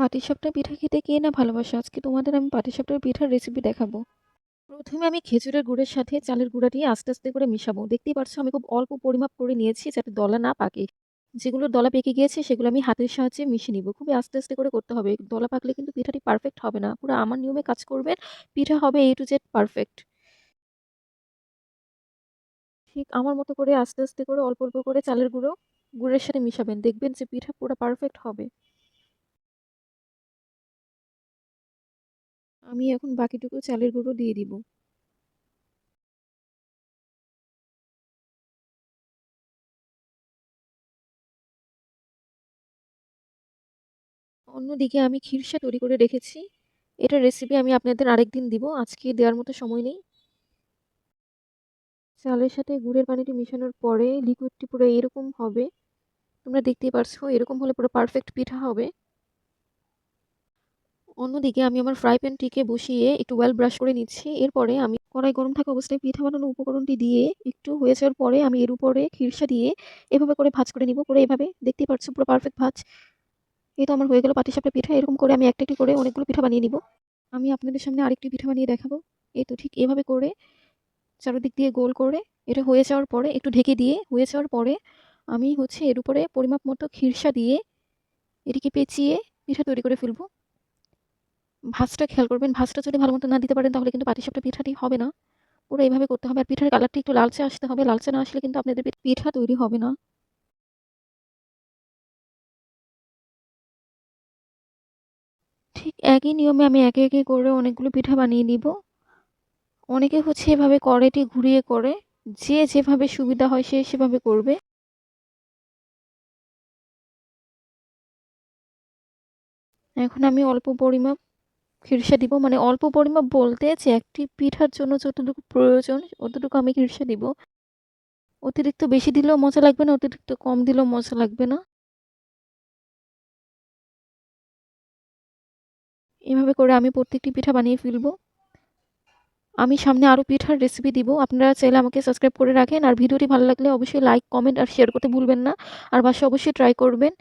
পাটিসাপটা পিঠা খেতে কে না ভালোবাসে? আজকে তোমাদের আমি পাটিসাপটার পিঠার রেসিপি দেখাবো। প্রথমে আমি খেজুরের গুড়ের সাথে চালের গুঁড়াটি আস্তে আস্তে করে মিশাবো। দেখতেই পাচ্ছ আমি খুব অল্প পরিমাপ করে নিয়েছি যাতে দলা না পাকে। যেগুলো দলা পেকে গিয়েছে, সেগুলো আমি হাতের সাহায্যে মিশিয়ে নিব। খুবই আস্তে আস্তে করে করতে হবে। দলা পাকলে কিন্তু পিঠাটি পারফেক্ট হবে না। পুরো আমার নিয়মে কাজ করবেন পিঠা হবে এ টু জেড পারফেক্ট ঠিক আমার মতো করে আস্তে আস্তে করে অল্প অল্প করে চালের গুঁড়ো গুড়ের সাথে মিশাবেন। দেখবেন যে পিঠা পুরো পারফেক্ট হবে। আমি এখন বাকিটুকু চালের গুঁড়ো দিয়ে দিব। অন্যদিকে আমি খিরসা তৈরি করে রেখেছি। এটার রেসিপি আমি আপনাদের আরেকদিন দিব, আজকে দেওয়ার মতো সময় নেই। চালের সাথে গুড়ের পানিটি মেশানোর পরে লিকুইডটি পুরো এরকম হবে। তোমরা দেখতেই পারছ, এরকম হলে পুরো পারফেক্ট পিঠা হবে। অন্যদিকে আমি আমার ফ্রাই প্যানটিকে বসিয়ে একটু ওয়েল ব্রাশ করে নিচ্ছি। এরপরে আমি কড়াই গরম থাকা অবস্থায় পিঠা বানানোর উপকরণটি দিয়ে একটু হয়ে যাওয়ার পরে আমি এর উপরে খিরসা দিয়ে এভাবে করে ভাজ করে নিব। করে এভাবে দেখতেই পাচ্ছ পুরো পারফেক্ট ভাজ। এই তো আমার হয়ে গেল পাটিসাপটা পিঠা। এরকম করে আমি একটা একটি করে অনেকগুলো পিঠা বানিয়ে নিব। আমি আপনাদের সামনে আরেকটি পিঠা বানিয়ে দেখাবো। এই তো ঠিক এভাবে করে চারদিক দিয়ে গোল করে এটা হয়ে যাওয়ার পরে একটু ঢেকে দিয়ে হয়ে যাওয়ার পরে আমি হচ্ছে এর উপরে পরিমাপ মতো খিরসা দিয়ে এটিকে পেঁচিয়ে পিঠা তৈরি করে ফেলব। ভাজটা খেয়াল করবেন, ভাজটা যদি ভালো মতো না দিতে পারেন, তাহলে কিন্তু পাটিসাপটা পিঠাটি হবে না। পুরো এইভাবে করতে হবে। আর পিঠার কালারটি একটু লালচে আসতে হবে। লালচে না আসলে কিন্তু আপনাদের পিঠা তৈরি হবে না। ঠিক একই নিয়মে আমি একে একে করে অনেকগুলো পিঠা বানিয়ে নিব। অনেকে হচ্ছে এভাবে কড়াইটি ঘুরিয়ে করে, যে যেভাবে সুবিধা হয় সে সেভাবে করবে। এখন আমি অল্প পরিমাপ খিরসা দিব মানে অল্প পরিমাপ বলতে যে একটি পিঠার জন্য যতটুকু প্রয়োজন অতটুকু আমি খিরসা দিব। অতিরিক্ত বেশি দিলেও মজা লাগবে না, অতিরিক্ত কম দিলেও মজা লাগবে না। এভাবে করে আমি প্রত্যেকটি পিঠা বানিয়ে ফেলব। আমি সামনে আরও পিঠার রেসিপি দিব। আপনারা চাইলে আমাকে সাবস্ক্রাইব করে রাখেন। আর ভিডিওটি ভালো লাগলে অবশ্যই লাইক কমেন্ট আর শেয়ার করতে ভুলবেন না। আর বাসা অবশ্যই ট্রাই করবেন।